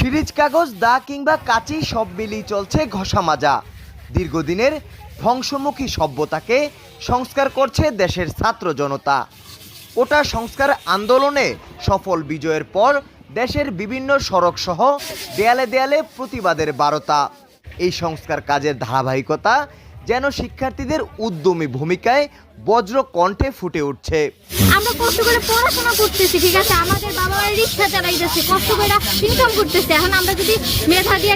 Series কাগজ, দা কিংবা কাচি সব মিলিয়ে চলছে ঘষা মাজা। দীর্ঘদিনের ধ্বংসমুখী সভ্যতাকে সংস্কার করছে দেশের ছাত্র জনতা। ওটা সংস্কার আন্দোলনে সফল বিজয়ের পর দেশের বিভিন্ন সড়ক সহ দেয়ালে দেয়ালে প্রতিবাদের বারতা। এই সংস্কার কাজের ধারাবাহিকতা যেন শিক্ষার্থীদের উদ্যমী ভূমিকায় বজ্র কণ্ঠে ফুটে উঠছে। আমরা কষ্ট করে পড়াশোনা করতেছি ঠিক আছে? আমাদের বাবা মায়ের রিক্সা চালাইতেছে কষ্ট করে ইনকাম করতেছে। এখন আমরা যদি মেধা দিয়ে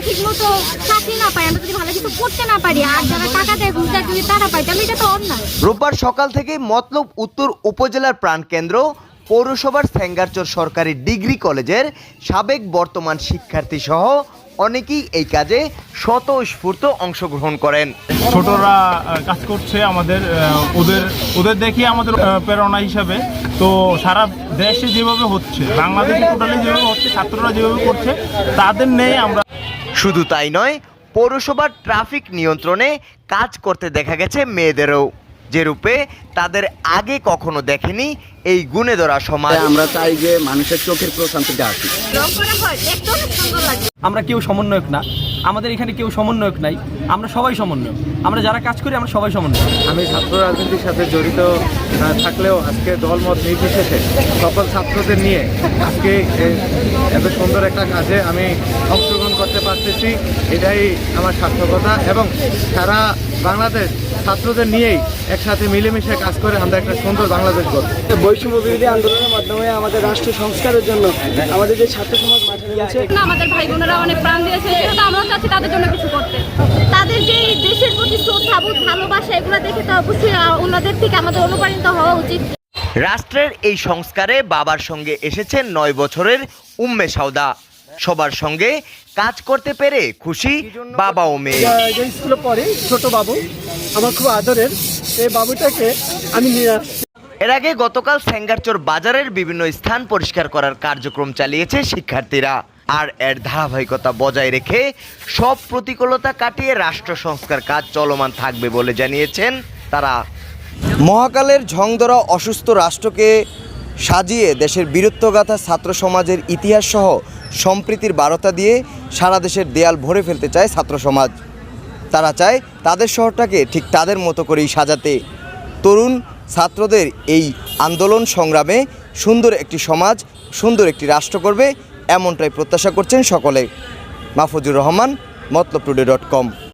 চাকরি না পাই আমরা যদি ভালো কিছু করতে না পারি আর যারা টাকা দেয় ঘুষ দেয় যদি তারা পাই তাহলে এটা তো অন্যায়। রোববার সকাল থেকে মতলব উত্তর উপজেলার প্রাণকেন্দ্র পৌরসভার স্যাঙ্গারচর সরকারি ডিগ্রি কলেজের সাবেক বর্তমান শিক্ষার্থী সহ অনেকেই এই কাজে স্বতঃস্ফূর্ত অংশগ্রহণ করেন। ছোটরা কাজ করছে আমাদের ওদের ওদের দেখি আমাদের প্রেরণা হিসাবে। তো সারা দেশে যেভাবে হচ্ছে বাংলাদেশে টোটালি যেভাবে হচ্ছে ছাত্ররা যেভাবে করছে তাদের নেই আমরা। শুধু তাই নয় পৌরসভার ট্রাফিক নিয়ন্ত্রণে কাজ করতে দেখা গেছে মেয়েদেরও। যে রূপে তাদের আগে কখনো দেখেনি এই গুণে ধরা সমাজ আমরা চাই যে মানুষের চোখের সুন্দর লাগে আমরা কেউ সমন্বয়ক না আমাদের এখানে কেউ সমন্বয়ক নাই আমরা সবাই সমন্বয়ক। আমরা যারা কাজ করি আমরা সবাই সমন্বয়ক। আমি ছাত্র রাজনীতির সাথে জড়িত থাকলেও আজকে দলমত নির্বিশেষে সকল ছাত্রদের নিয়ে আজকে এ- এত সুন্দর একটা কাজে আমি অংশগ্রহণ করতে পারতেছি। এটাই আমার সার্থকতা এবং সারা বাংলাদেশ ছাত্রদের নিয়েই একসাথে মিলেমিশে কাজ করে আমরা একটা সুন্দর বাংলাদেশ গড়ব। বৈষম্য বিরোধী আন্দোলনের মাধ্যমে আমাদের রাষ্ট্র সংস্কারের জন্য আমাদের যে ছাত্র সমাজ মাঠে নেমেছে আমাদের ভাই বোনেরা অনেক প্রাণ দিয়েছে সেটা আমরাও চাচ্ছি তাদের জন্য কিছু করতে। তাদের যে দেশের প্রতি শ্রদ্ধা বোধ ভালোবাসা এগুলো দেখে তো অবশ্যই ওনাদের থেকে আমাদের অনুপ্রাণিত হওয়া উচিত। রাষ্ট্রের এই সংস্কারে বাবার সঙ্গে এসেছেন নয় বছরের উম্মে সাউদা। সবার সঙ্গে কাজ করতে পেরে খুশি বাবা ও মেয়ে স্কুলে পড়ে ছোট বাবু আমার খুব আদরের এই বাবুটাকে আমি নিয়ে আসছি। এর আগে গতকাল স্যাঙ্গারচর বাজারের বিভিন্ন স্থান পরিষ্কার করার কার্যক্রম চালিয়েছে শিক্ষার্থীরা। আর এর ধারাবাহিকতা বজায় রেখে সব প্রতিকূলতা কাটিয়ে রাষ্ট্র সংস্কার কাজ চলমান থাকবে বলে জানিয়েছেন তারা। মহাকালের ঝংধরা অসুস্থ রাষ্ট্রকে সাজিয়ে দেশের বীরত্বগাথা ছাত্র সমাজের ইতিহাস সহ সম্প্রীতির বারতা দিয়ে সারা দেশের দেয়াল ভরে ফেলতে চায় ছাত্র সমাজ। তারা চায় তাদের শহরটাকে ঠিক তাদের মতো করেই সাজাতে। তরুণ ছাত্রদের এই আন্দোলন সংগ্রামে সুন্দর একটি সমাজ, সুন্দর একটি রাষ্ট্র করবে এমনটাই প্রত্যাশা করছেন সকলে। Mahfuzur Rahman, Matlab today dot com.